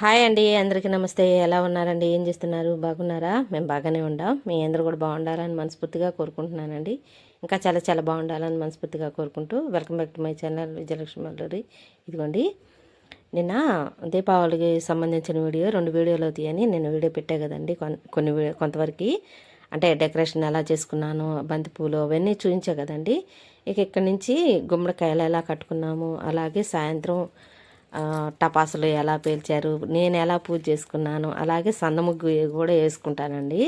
Hi అండి అందరికీ నమస్తే. ఎలా ఉన్నారండి? ఏం చేస్తున్నారు? బాగున్నారా? మేము బాగానే ఉండాం. మీ అందరూ కూడా బాగుండాలని మనస్ఫూర్తిగా కోరుకుంటున్నానండి. ఇంకా చాలా చాలా బాగుండాలని మనస్ఫూర్తిగా కోరుకుంటూ welcome back to my channel Vijayalakshmi Malluri ఇదిగోండి నిన్న దీపావళికి సంబంధించిన వీడియో రెండు వీడియోలు అవుతాయని నేను వీడియో పెట్టా కదండి. కొన్- కొన్ని కొంతవరకు అంటే డెకరేషన్ ఎలా చేసుకున్నాను బంతిపూలు అవన్నీ చూపించా కదండి. ఇక ఇక్కడి నుంచి గుమ్మడికాయలు ఎలా కట్టుకున్నాము అలాగే సాయంత్రం టపాసులు ఎలా పేల్చారు నేను ఎలా పూజ చేసుకున్నాను అలాగే సంద ముగ్గు కూడా వేసుకుంటానండి.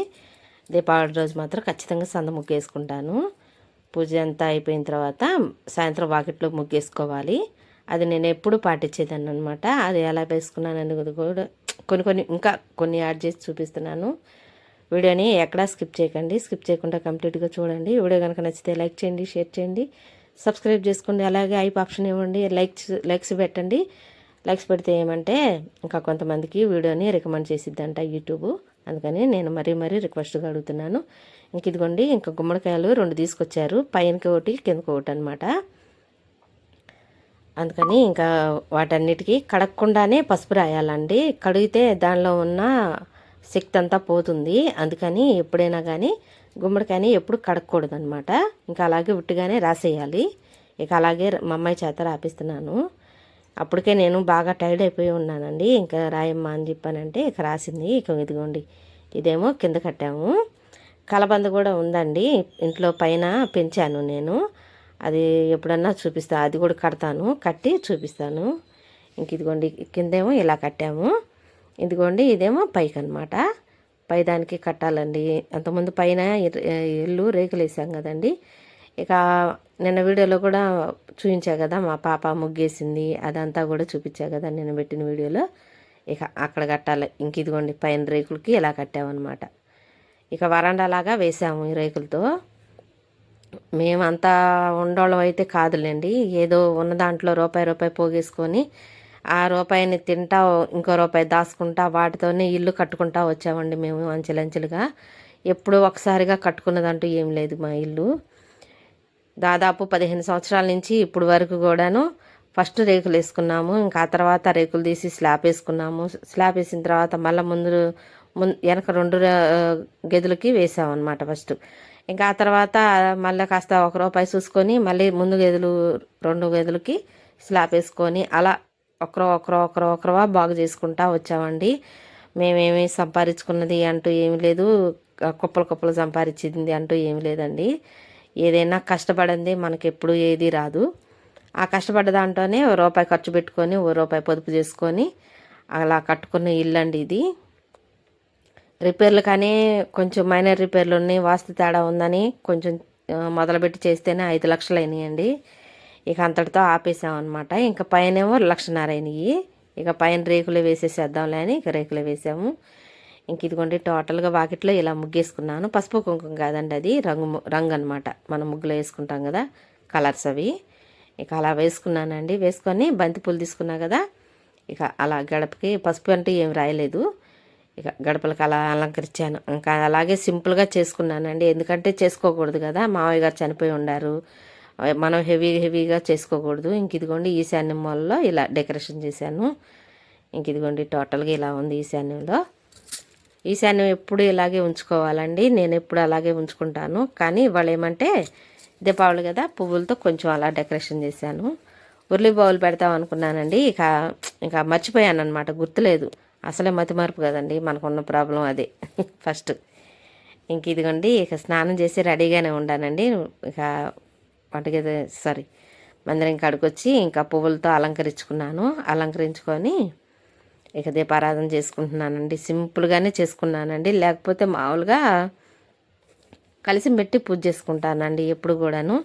దీపావళి రోజు మాత్రం ఖచ్చితంగా సందముగ్గు వేసుకుంటాను. పూజ అంతా అయిపోయిన తర్వాత సాయంత్రం వాకిట్లో ముగ్గు వేసుకోవాలి. అది నేను ఎప్పుడు పాటించేదాన్ని అనమాట అది ఎలా వేసుకున్నానని కూడా కొన్ని కొన్ని ఇంకా కొన్ని యాడ్ చేసి చూపిస్తున్నాను. వీడియోని ఎక్కడా స్కిప్ చేయకండి. స్కిప్ చేయకుండా కంప్లీట్గా చూడండి. వీడియో కనుక నచ్చితే లైక్ చేయండి షేర్ చేయండి. సబ్స్క్రైబ్ చేసుకోండి. అలాగే ఐప్ ఆప్షన్ ఇవ్వండి. లైక్స్ లైక్స్ పెట్టండి. లైక్స్ పెడితే ఏమంటే ఇంకా కొంతమందికి వీడియోని రికమెండ్ చేసిద్దంట యూట్యూబ్. అందుకని నేను మరీ మరీ రిక్వెస్ట్గా అడుగుతున్నాను. ఇంక ఇదిగోండి ఇంకా గుమ్మడికాయలు రెండు తీసుకొచ్చారు. పైనకి ఒకటి కిందకి ఒకటి అనమాట అందుకని ఇంకా వాటన్నిటికీ కడగకుండానే పసుపు రాయాలండి. కడిగితే దానిలో ఉన్న శక్తి అంతా పోతుంది. అందుకని ఎప్పుడైనా కానీ గుమ్మడికాయని ఎప్పుడు కడగకూడదు అనమాట ఇంకా అలాగే ఉట్టిగానే రాసేయాలి. ఇక అలాగే మా అమ్మాయి చేత రాపిస్తున్నాను. అప్పటికే నేను బాగా టైర్డ్ అయిపోయి ఉన్నానండి. ఇంకా రాయమ్మా అని చెప్పానంటే ఇక రాసింది. ఇక ఇదిగోండి ఇదేమో కింద కట్టాము. కలబంద కూడా ఉందండి. ఇంట్లో పైన పెంచాను నేను. అది ఎప్పుడన్నా చూపిస్తా అది కూడా కడతాను. కట్టి చూపిస్తాను. ఇంక ఇదిగోండి కిందేమో ఇలా కట్టాము. ఇదిగోండి ఇదేమో పైకి అనమాట పై దానికి కట్టాలండి. అంతకుముందు పైన ఇల్లు రేకులు వేసాం కదండి. ఇక నిన్న వీడియోలో కూడా చూపించా కదా మా పాప ముగ్గేసింది అదంతా కూడా చూపించా కదా నేను పెట్టిన వీడియోలో. ఇక అక్కడ కట్టాలి. ఇంక ఇదిగోండి పైన రేకులకి ఇలా కట్టామన్నమాట. ఇక వరండాలాగా వేసాము ఈ రేకులతో. మేమంతా ఉండోళ్ళం అయితే కాదులేండి. ఏదో ఉన్న దాంట్లో రూపాయి రూపాయి పోగేసుకొని ఆ రూపాయిని తింటా ఇంకో రూపాయి దాచుకుంటా వాటితోనే ఇల్లు కట్టుకుంటా వచ్చామండి మేము అంచెలంచెలుగా. ఎప్పుడూ ఒకసారిగా కట్టుకున్నదంటూ ఏం లేదు మా ఇల్లు. దాదాపు పదిహేను సంవత్సరాల నుంచి ఇప్పుడు వరకు కూడాను ఫస్ట్ రేకులు వేసుకున్నాము. ఇంకా ఆ తర్వాత రేకులు తీసి స్లాబ్ వేసుకున్నాము. స్లాబ్ వేసిన తర్వాత మళ్ళీ ముందు ముందు వెనక రెండు గదులకి గదులకి వేసామన్నమాట ఫస్ట్. ఇంకా ఆ తర్వాత మళ్ళీ కాస్త ఒక రూపాయి చూసుకొని మళ్ళీ ముందు గదులు రెండు గదులకి స్లాబ్ వేసుకొని అలా ఒకరో ఒకరో ఒకరో ఒకరో బాగు చేసుకుంటా వచ్చామండి. మేమేమి సంపాదించుకున్నది అంటూ ఏమి లేదు. కుప్పలు కుప్పలు సంపాదించింది అంటూ ఏమి లేదండి. ఏదైనా కష్టపడింది మనకి ఎప్పుడు ఏది రాదు. ఆ కష్టపడ్డ దాంట్లోనే ఓ రూపాయి ఖర్చు పెట్టుకొని ఓ రూపాయి పొదుపు చేసుకొని అలా కట్టుకున్న ఇల్లు అండి ఇది. రిపేర్లు కానీ కొంచెం మైనర్ రిపేర్లు ఉన్నాయి వాస్తు తేడా ఉందని కొంచెం మొదలుపెట్టి చేస్తేనే ఐదు లక్షలు అయినాయండి. ఇక అంతటితో ఆపేసామన్నమాట ఇంకా పైనేమో లక్షన్నర అయినాయి. ఇక పైన రేకులు వేసేసేద్దాంలే అని ఇక రేకులు వేసాము. ఇంక ఇదిగోండి టోటల్గా వాకిట్లో ఇలా ముగ్గేసుకున్నాను. పసుపు కుంకుమ కాదండి అది రంగు ము- రంగు అనమాట మనం ముగ్గులో వేసుకుంటాం కదా కలర్స్ అవి. ఇక అలా వేసుకున్నానండి. వేసుకొని బంతిపూలు తీసుకున్నా కదా ఇక అలా గడపకి పసుపు అంటే ఏం రాయలేదు. ఇక గడపలకు అలా అలంకరించాను. ఇంకా అలాగే సింపుల్గా చేసుకున్నానండి. ఎందుకంటే చేసుకోకూడదు కదా మావయ్య గారు చనిపోయి ఉండారు. మనం హెవీ హెవీగా చేసుకోకూడదు. ఇంక ఇదిగోండి ఈశాన్యం మూలలో ఇలా డెకరేషన్ చేశాను. ఇంక ఇదిగోండి టోటల్గా ఇలా ఉంది ఈశాన్యంలో. ఈశాన్యం ఎప్పుడు ఇలాగే ఉంచుకోవాలండి. నేను ఎప్పుడు అలాగే ఉంచుకుంటాను. కానీ వాళ్ళు ఏమంటే దీపావళి కదా పువ్వులతో కొంచెం అలా డెకరేషన్ చేశాను. ఉర్లి బౌల్ పెడతాం అనుకున్నానండి. ఇక ఇంకా మర్చిపోయాను అనమాట గుర్తులేదు. అసలే మతి మార్పు కదండి. మనకున్న ప్రాబ్లం అదే. ఫస్ట్. ఇంక ఇదిగోండి ఇక స్నానం చేసి రెడీగానే ఉండానండి. ఇక వంటగది సారీ మందిరం కాడికొచ్చి ఇంకా పువ్వులతో అలంకరించుకున్నాను. అలంకరించుకొని ఇక దీపారాధన చేసుకుంటున్నానండి. సింపుల్గానే చేసుకున్నానండి. లేకపోతే మామూలుగా కలిసి పెట్టి పూజ చేసుకుంటానండి ఎప్పుడు కూడాను.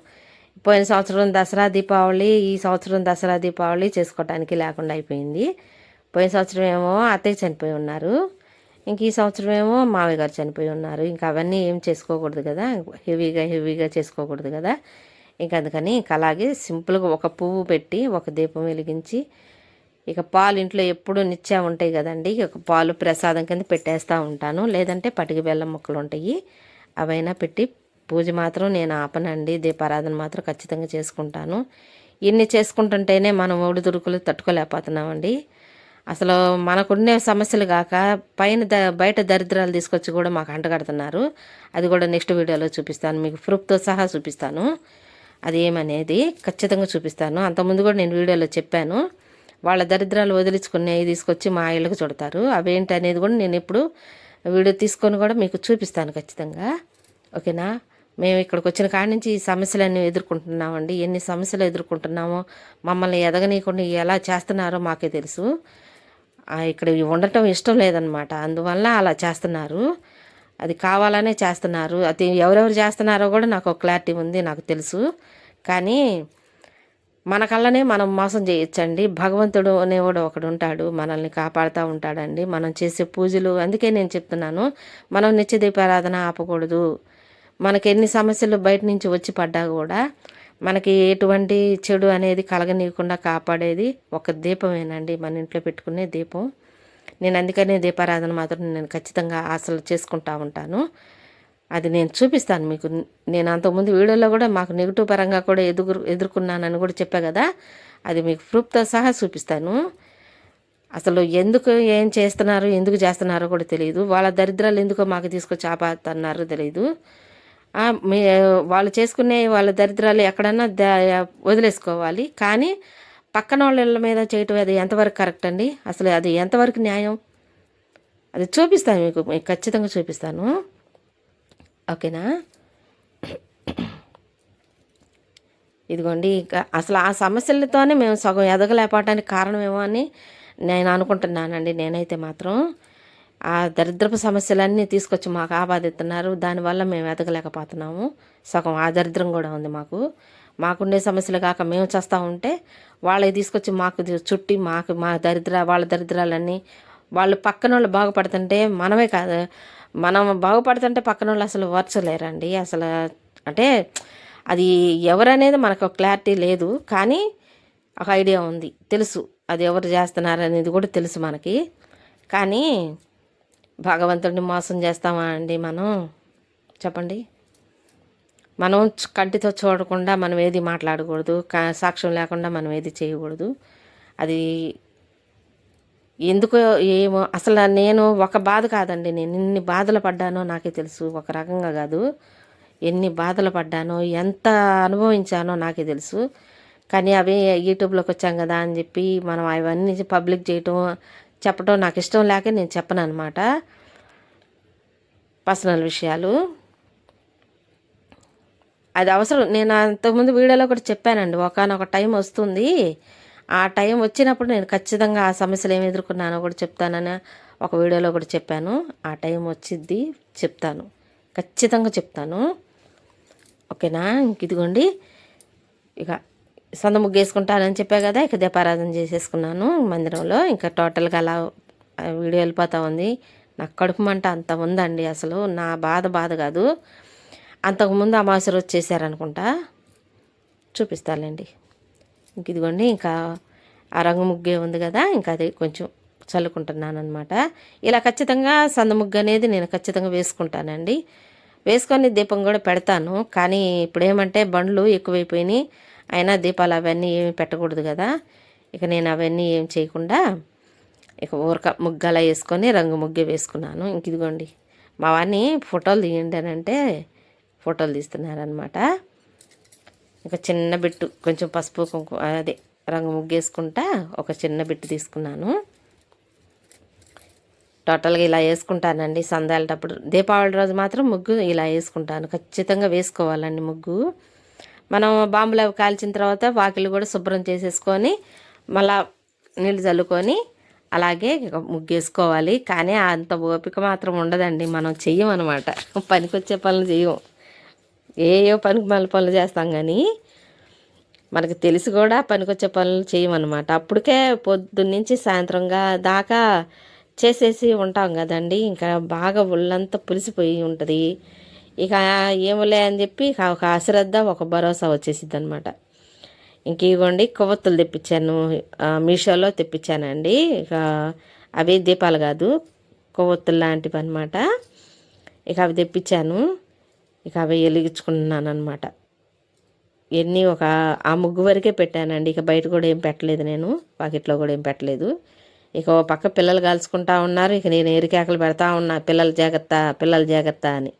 పోయిన సంవత్సరం దసరా దీపావళి ఈ సంవత్సరం దసరా దీపావళి చేసుకోవటానికి లేకుండా అయిపోయింది. పోయిన సంవత్సరం ఏమో అత్తయ్య చనిపోయి ఉన్నారు. ఇంక ఈ సంవత్సరం ఏమో మామయ్య గారు చనిపోయి ఉన్నారు. ఇంకా అవన్నీ ఏం చేసుకోకూడదు కదా. హెవీగా హెవీగా చేసుకోకూడదు కదా. ఇంకా అందుకని ఇంకా అలాగే సింపుల్గా ఒక పువ్వు పెట్టి ఒక దీపం వెలిగించి ఇక పాలు ఇంట్లో ఎప్పుడు నిత్యా ఉంటాయి కదండి. ఇక పాలు ప్రసాదం కింద పెట్టేస్తూ ఉంటాను. లేదంటే పటికి బెల్లం ముక్కలు ఉంటాయి. అవైనా పెట్టి పూజ మాత్రం నేను ఆపనండి. దీపారాధన మాత్రం ఖచ్చితంగా చేసుకుంటాను. ఇన్ని చేసుకుంటుంటేనే మనం ఒడిదుడుకులు తట్టుకోలేకపోతున్నామండి. అసలు మనకున్నే సమస్యలు కాక పైన ద బయట దరిద్రాలు తీసుకొచ్చి కూడా మాకు అంటగడుతున్నారు. అది కూడా నెక్స్ట్ వీడియోలో చూపిస్తాను. మీకు ప్రూఫ్తో సహా చూపిస్తాను. అది ఏమనేది ఖచ్చితంగా చూపిస్తాను. అంతకుముందు కూడా నేను వీడియోలో చెప్పాను. వాళ్ళ దరిద్రాలు వదిలించుకునేవి తీసుకొచ్చి మా ఇళ్ళకి చుడతారు. అవేంటి అనేది కూడా నేను ఇప్పుడు వీడియో తీసుకొని కూడా మీకు చూపిస్తాను ఖచ్చితంగా. ఓకేనా? మేము ఇక్కడికి వచ్చిన కాడి నుంచి ఈ సమస్యలన్నీ ఎదుర్కొంటున్నామండి. ఎన్ని సమస్యలు ఎదుర్కొంటున్నామో మమ్మల్ని ఎదగనీయకుండా ఎలా చేస్తున్నారో మాకే తెలుసు. ఇక్కడ ఉండటం ఇష్టం లేదనమాట అందువల్ల అలా చేస్తున్నారు. అది కావాలనే చేస్తున్నారు. అది ఎవరెవరు చేస్తున్నారో కూడా నాకు ఒక క్లారిటీ ఉంది నాకు తెలుసు. కానీ మన కళ్ళనే మనం మోసం చేయొచ్చండి. భగవంతుడు అనేవాడు ఒకడు ఉంటాడు మనల్ని కాపాడుతూ ఉంటాడండి. మనం చేసే పూజలు అందుకే నేను చెప్తున్నాను మనం నిత్య దీపారాధన ఆపకూడదు. మనకి ఎన్ని సమస్యలు బయట నుంచి వచ్చి పడ్డా కూడా మనకి ఎటువంటి చెడు అనేది కలగనీయకుండా కాపాడేది ఒక దీపమేనండి. మన ఇంట్లో పెట్టుకునే దీపం. నేను అందుకనే దీపారాధన మాత్రం నేను ఖచ్చితంగా ఆశలు చేసుకుంటా ఉంటాను. అది నేను చూపిస్తాను మీకు. నేను అంతకుముందు వీడియోలో కూడా మాకు నెగిటివ్ పరంగా కూడా ఎదురు ఎదుర్కొన్నానని కూడా చెప్పా కదా. అది మీకు ప్రూఫ్తో సహా చూపిస్తాను. అసలు ఎందుకు ఏం చేస్తున్నారు ఎందుకు చేస్తున్నారో కూడా తెలియదు. వాళ్ళ దరిద్రాలు ఎందుకో మాకు తీసుకొచ్చి ఆపాతన్నారో తెలియదు. మీ వాళ్ళు చేసుకునే వాళ్ళ దరిద్రాలు ఎక్కడన్నా ద- వదిలేసుకోవాలి. కానీ పక్కన వాళ్ళ ఇళ్ళ మీద చేయటం అది ఎంతవరకు కరెక్ట్ అండి? అసలు అది ఎంతవరకు న్యాయం? అది చూపిస్తాను మీకు మీకు ఖచ్చితంగా చూపిస్తాను. ఓకేనా? ఇదిగోండి ఇంకా అసలు ఆ సమస్యలతోనే మేము సగం ఎదగలేకపోవటానికి కారణమేమో అని నేను అనుకుంటున్నానండి నేనైతే మాత్రం. ఆ దరిద్రపు సమస్యలన్నీ తీసుకొచ్చి మాకు ఆపాదిస్తున్నారు దానివల్ల మేము ఎదగలేకపోతున్నాము. సగం ఆ దరిద్రం కూడా ఉంది మాకు. మాకుండే సమస్యలు కాక మేము చేస్తూ ఉంటే వాళ్ళవి తీసుకొచ్చి మాకు చుట్టి మాకు మా దరిద్ర వాళ్ళ దరిద్రాలన్నీ వాళ్ళు పక్కన వాళ్ళు బాగుపడుతుంటే మనమే కాదు మనం బాగుపడుతుంటే పక్కన వాళ్ళు అసలు వర్చలేరండి అసలు అంటే అది ఎవరనేది మనకు క్లారిటీ లేదు. కానీ ఒక ఐడియా ఉంది. తెలుసు. అది ఎవరు చేస్తున్నారు అనేది కూడా తెలుసు మనకి. కానీ భగవంతుడిని మోసం చేస్తామా అండి మనం? చెప్పండి. మనం కంటితో చూడకుండా మనం ఏది మాట్లాడకూడదు. కా- సాక్ష్యం లేకుండా మనం ఏది చేయకూడదు. అది ఎందుకో ఏమో అసలు నేను ఒక బాధ కాదండి. నేను ఎన్ని బాధలు పడ్డానో నాకే తెలుసు. ఒక రకంగా కాదు. ఎన్ని బాధలు పడ్డానో ఎంత అనుభవించానో నాకే తెలుసు. కానీ అవి యూట్యూబ్లోకి వచ్చాం కదా అని చెప్పి మనం అవన్నీ పబ్లిక్ చేయటం చెప్పడం నాకు ఇష్టం లేక నేను చెప్పను అనమాట పర్సనల్ విషయాలు. అది అవసరం. నేను అంతకుముందు వీడియోలో కూడా చెప్పానండి. ఒకనొక టైం వస్తుంది. ఆ టైం వచ్చినప్పుడు నేను ఖచ్చితంగా ఆ సమస్యలు ఏమి ఎదుర్కొన్నానో కూడా చెప్తానని ఒక వీడియోలో కూడా చెప్పాను. ఆ టైం వచ్చిద్ది చెప్తాను. ఖచ్చితంగా చెప్తాను. ఓకేనా? ఇంక ఇదిగోండి. ఇక సొంత ముగ్గు వేసుకుంటానని చెప్పా కదా ఇక దీపారాధన చేసేసుకున్నాను మందిరంలో. ఇంకా టోటల్గా అలా వీడియో వెళ్ళిపోతా ఉంది. నాకు కడుపు మంట అంత ఉందండి అసలు. నా బాధ బాధ కాదు. అంతకుముందు అమావాస్య రోజు చేశారనుకుంటా. చూపిస్తానండి ఇంక ఇదిగోండి ఇంకా ఆ రంగు ముగ్గే ఉంది కదా ఇంకా అది కొంచెం చల్లుకుంటున్నాను అనమాట ఇలా ఖచ్చితంగా సంద ముగ్గు అనేది నేను ఖచ్చితంగా వేసుకుంటానండి. వేసుకొని దీపం కూడా పెడతాను కానీ ఇప్పుడు ఏమంటే బండ్లు ఎక్కువైపోయినాయి అయినా దీపాలు అవన్నీ ఏమి పెట్టకూడదు కదా. ఇక నేను అవన్నీ ఏం చేయకుండా ఇక ఊరక ముగ్గలా వేసుకొని రంగు ముగ్గే వేసుకున్నాను. ఇంక ఇదిగోండి మా వాడిని ఫోటోలు తీయండి అని అంటే ఫోటోలు తీస్తున్నారనమాట ఇంకా చిన్న బిట్టు కొంచెం పసుపు కుంకుమ అదే రంగు ముగ్గేసుకుంటా ఒక చిన్న బిట్టు తీసుకున్నాను. టోటల్గా ఇలా వేసుకుంటానండి సందాలేటప్పుడు. దీపావళి రోజు మాత్రం ముగ్గు ఇలా వేసుకుంటాను. ఖచ్చితంగా వేసుకోవాలండి ముగ్గు. మనం బాంబులు అవి కాల్చిన తర్వాత వాకిలు కూడా శుభ్రం చేసేసుకొని మళ్ళా నీళ్ళు చల్లుకొని అలాగే ముగ్గేసుకోవాలి కానీ అంత ఓపిక మాత్రం ఉండదండి. మనం చెయ్యం అనమాట పనికొచ్చే పనులు చెయ్యం. ఏయో పనికి మళ్ళీ పనులు చేస్తాం కానీ మనకు తెలిసి కూడా పనికొచ్చే పనులు చేయమన్నమాట. అప్పటికే పొద్దున్నుంచి సాయంత్రంగా దాకా చేసేసి ఉంటాం కదండి. ఇంకా బాగా ఒళ్ళంతా పులిసిపోయి ఉంటుంది. ఇక ఏమోలే అని చెప్పి ఒక అశ్రద్ధ ఒక భరోసా వచ్చేసిద్ది అనమాట ఇంక ఇవ్వండి కొవ్వొత్తులు తెప్పించాను. మీషోలో తెప్పించానండి. ఇక అవి దీపాలు కాదు కొవ్వొత్తులు లాంటివి అనమాట ఇక అవి తెప్పించాను. ఇక అవి వెలిగించుకున్నాను అనమాట ఎన్ని ఒక ఆ ముగ్గు వరకే పెట్టానండి. ఇక బయట కూడా ఏం పెట్టలేదు నేను పాకెట్లో కూడా ఏం పెట్టలేదు. ఇక ఓ పక్క పిల్లలు కలుసుకుంటా ఉన్నారు. ఇక నేను ఎరికేకలు పెడతా ఉన్నా పిల్లల జాగ్రత్త పిల్లల జాగ్రత్త అని.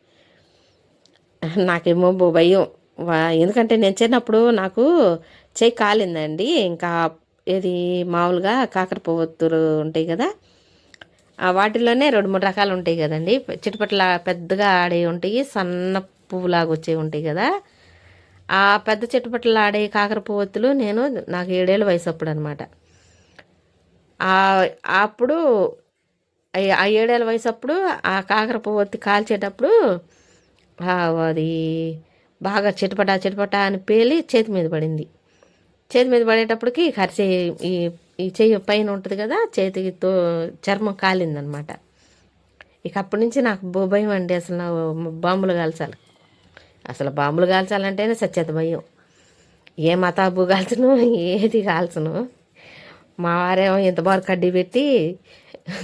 నాకేమో భయం. ఎందుకంటే నేను చిన్నప్పుడు నాకు చేయి కాలిందండి. ఇంకా ఇది మామూలుగా కాకర పువ్వొత్తులు ఉంటాయి కదా ఆ వాటిలోనే రెండు మూడు రకాలు ఉంటాయి కదండి. చిటపట్ల పెద్దగా ఆడే ఉంటాయి సన్న పువ్వులాగా వచ్చేవి ఉంటాయి కదా. ఆ పెద్ద చిటపట్లు ఆడే కాకర పువ్వొత్తులు నేను నాకు ఏడేళ్ళ వయసు అప్పుడు అనమాట అప్పుడు ఆ- ఏడేళ్ళ వయసు అప్పుడు ఆ కాకర పువ్వొత్తి కాల్చేటప్పుడు అది బాగా చిటపట చిటపట అని పేలి చేతి మీద పడింది. చేతి మీద పడేటప్పటికి కరిచే ఈ ఈ చెయ్యి పైన ఉంటుంది కదా చేతితో చర్మం కాలిందనమాట. ఇక అప్పటి నుంచి నాకు భయం అండి అసలు బాంబులు కాల్చాలి. అసలు బాంబులు కాల్చాలంటేనే సత్యత భయం ఏ మతాబు కాల్చను ఏది కాల్చను. మా వారేమో ఇంత బాగా కడ్డీ పెట్టి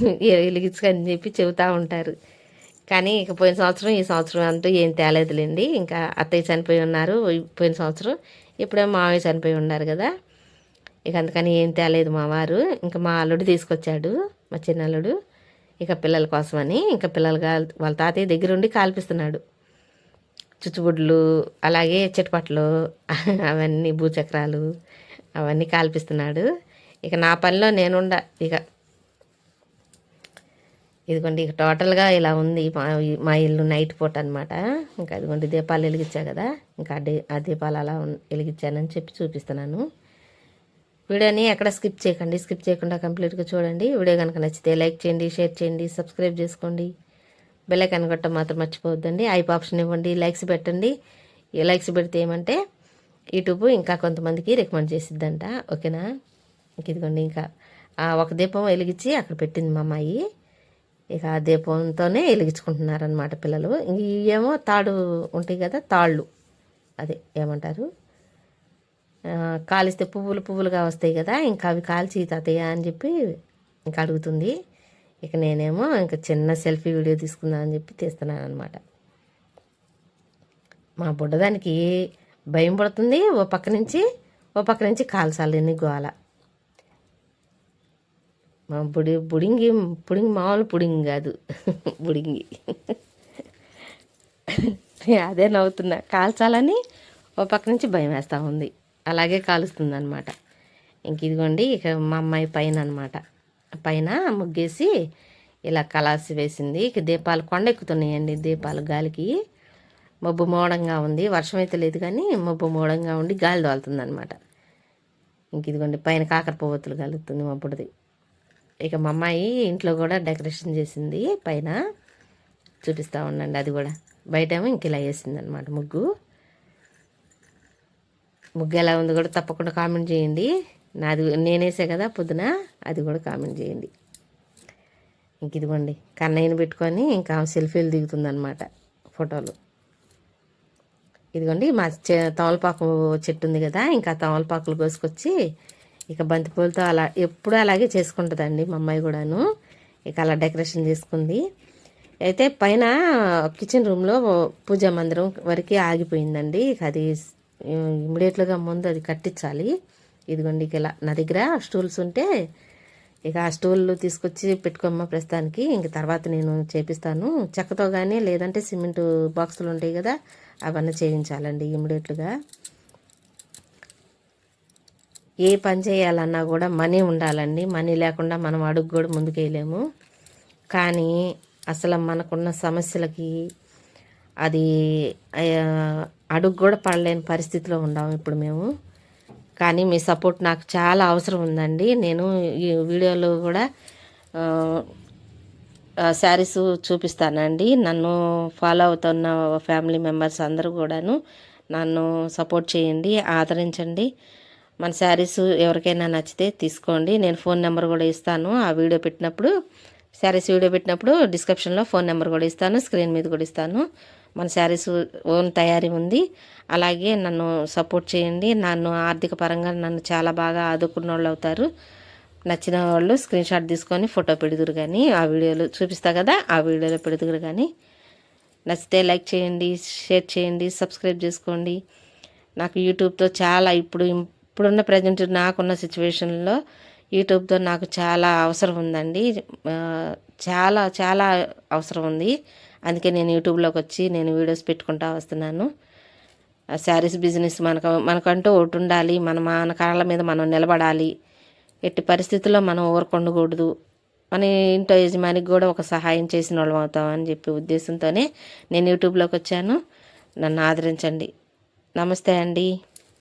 వెలిగించుకని చెప్పి చెబుతూ ఉంటారు. కానీ ఇక పోయిన సంవత్సరం ఈ సంవత్సరం అంటూ ఏం తేలేదులేండి. ఇంకా అత్తయ్య చనిపోయి ఉన్నారు పోయిన సంవత్సరం. ఇప్పుడేమో మావయ్య చనిపోయి ఉన్నారు కదా. ఇక అందుకని ఏం తేలేదు మా వారు. ఇంకా మా అల్లుడు తీసుకొచ్చాడు మా చిన్న అల్లుడు ఇక పిల్లల కోసమని ఇంకా పిల్లలు కాల్- వాళ్ళ తాతయ్య దగ్గర ఉండి కాల్పిస్తున్నాడు. చుచ్చుబుడ్లు అలాగే చిటపట్లు అవన్నీ భూచక్రాలు అవన్నీ కాల్పిస్తున్నాడు. ఇక నా పనిలో నేనుండ ఇక ఇదిగోండి ఇక టోటల్గా ఇలా ఉంది మా మా ఇల్లు నైట్ పూట అనమాట ఇంకా అదిగోండి దీపాలు వెలిగించా కదా ఇంకా ఆ ఆ దీపాలు అలా ఉన్- వెలిగించానని చెప్పి చూపిస్తున్నాను. వీడియోని ఎక్కడ స్కిప్ చేయకండి స్కిప్ చేయకుండా కంప్లీట్గా చూడండి. వీడియో కనుక నచ్చితే లైక్ చేయండి షేర్ చేయండి సబ్స్క్రైబ్ చేసుకోండి. బెల్లైకాన్ కొట్టడం మాత్రం మర్చిపోవద్దండి. ఐప్ ఆప్షన్ ఇవ్వండి లైక్స్ పెట్టండి. లైక్స్ పెడితే ఏమంటే యూట్యూబ్ ఇంకా కొంతమందికి రికమెండ్ చేసిద్దంట. ఓకేనా ఇంక ఇదిగోండి ఇంకా ఒక దీపం వెలిగించి అక్కడ పెట్టింది మా అమ్మాయి. ఇక ఆ దీపంతోనే వెలిగించుకుంటున్నారనమాట పిల్లలు. ఇంక ఇవేమో తాడు ఉంటాయి కదా తాళ్ళు. అదే ఏమంటారు? కాలిస్తే పువ్వులు పువ్వులుగా వస్తాయి కదా ఇంకా అవి కాల్చి తాతయ్య అని చెప్పి ఇంకా అడుగుతుంది. ఇక నేనేమో ఇంకా చిన్న సెల్ఫీ వీడియో తీసుకుందామని చెప్పి తీస్తున్నాను అనమాట మా బుడ్డదానికి భయం పడుతుంది. ఓ పక్క నుంచి ఓ పక్క నుంచి కాల్చాలి గోల. మా బుడి బుడింగి పుడింగి మామూలు పుడింగి కాదు. బుడింగి. అదే నవ్వుతున్నా. కాల్చాలని ఓ పక్క నుంచి భయం వేస్తూ ఉంది. అలాగే కాలుస్తుంది అనమాట ఇంక ఇదిగోండి ఇక మా అమ్మాయి పైన అనమాట పైన ముగ్గేసి ఇలా కలాసి వేసింది. ఇక దీపాలు కొండ ఎక్కుతున్నాయండి దీపాలు గాలికి. మబ్బు మూడంగా ఉంది. వర్షం అయితే లేదు కానీ మబ్బు మూడంగా ఉండి గాలి దోలుతుంది అనమాట ఇంక ఇదిగోండి పైన కాకర పువ్వొత్తులు కలుగుతుంది మా ఇక మా అమ్మాయి ఇంట్లో కూడా డెకరేషన్ చేసింది. పైన చూపిస్తూ ఉండండి అది కూడా. బయటేమో ఇంక ఇలా వేసింది అనమాట ముగ్గు. ముగ్గు ఎలా ఉంది కూడా తప్పకుండా కామెంట్ చేయండి. నాది నేనేసే కదా పొద్దున అది కూడా కామెంట్ చేయండి. ఇంక ఇదిగోండి కన్నయ్యని పెట్టుకొని ఇంకా సెల్ఫీలు దిగుతుందనమాట ఫోటోలు. ఇదిగోండి మా తమలపాకు చెట్టు ఉంది కదా ఇంకా తమలపాకులు కోసుకొచ్చి ఇక బంతిపూలతో అలా ఎప్పుడూ అలాగే చేసుకుంటుందండి మా అమ్మాయి కూడాను. ఇక అలా డెకరేషన్ చేసుకుంది. అయితే పైన కిచెన్ రూమ్లో పూజా మందిరం వరకు ఆగిపోయిందండి. ఇక అది ఇమ్మీడియట్లుగా ముందు అది కట్టించాలి. ఇదిగోండి ఇలా నా దగ్గర స్టూల్స్ ఉంటే ఇక ఆ స్టూళ్ళు తీసుకొచ్చి పెట్టుకోమ్మా ప్రస్తుతానికి. ఇంక తర్వాత నేను చేపిస్తాను. చెక్కతో కానీ లేదంటే సిమెంట్ బాక్సులు ఉంటాయి కదా అవన్నీ చేయించాలండి ఇమ్మీడియట్గా ఏ పని చేయాలన్నా కూడా మనీ ఉండాలండి. మనీ లేకుండా మనం అడుగు కూడా ముందుకు వేయలేము కానీ అసలు మనకున్న సమస్యలకి అది అడుగు కూడా పడలేని పరిస్థితిలో ఉన్నాము ఇప్పుడు మేము. కానీ మీ సపోర్ట్ నాకు చాలా అవసరం ఉందండి. నేను ఈ వీడియోలో కూడా శారీస్ చూపిస్తానండి. నన్ను ఫాలో అవుతున్న ఫ్యామిలీ మెంబర్స్ అందరూ కూడాను నన్ను సపోర్ట్ చేయండి ఆదరించండి. మన శారీస్ ఎవరికైనా నచ్చితే తీసుకోండి. నేను ఫోన్ నెంబర్ కూడా ఇస్తాను. ఆ వీడియో పెట్టినప్పుడు శారీస్ వీడియో పెట్టినప్పుడు డిస్క్రిప్షన్లో ఫోన్ నెంబర్ కూడా ఇస్తాను స్క్రీన్ మీద కూడా ఇస్తాను. మన శారీస్ ఓన్ తయారీ ఉంది. అలాగే నన్ను సపోర్ట్ చేయండి. నన్ను ఆర్థిక పరంగా నన్ను చాలా బాగా ఆదుకున్న వాళ్ళు అవుతారు. నచ్చిన వాళ్ళు స్క్రీన్ షాట్ తీసుకొని ఫోటో పెడుదురు కానీ ఆ వీడియోలో చూపిస్తా కదా ఆ వీడియోలో పెడుదురు కానీ నచ్చితే లైక్ చేయండి షేర్ చేయండి సబ్స్క్రైబ్ చేసుకోండి. నాకు యూట్యూబ్తో చాలా ఇప్పుడు ఇప్పుడున్న ప్రజెంట్ నాకున్న సిచ్యువేషన్లో యూట్యూబ్తో నాకు చాలా అవసరం ఉందండి. చాలా చాలా అవసరం ఉంది. అందుకే నేను యూట్యూబ్లోకి వచ్చి నేను వీడియోస్ పెట్టుకుంటా వస్తున్నాను. ఆ శారీస్ బిజినెస్ మనకు మనకంటూ ఒకటి ఉండాలి. మన మన కాళ్ళ మీద మనం నిలబడాలి. ఎట్టి పరిస్థితుల్లో మనం ఊరకొండకూడదు మన ఇంట్లో యజమానికి కూడా ఒక సహాయం చేసిన వాళ్ళం అవుతామని చెప్పి ఉద్దేశంతోనే నేను యూట్యూబ్లోకి వచ్చాను. నన్ను ఆదరించండి. నమస్తే అండి.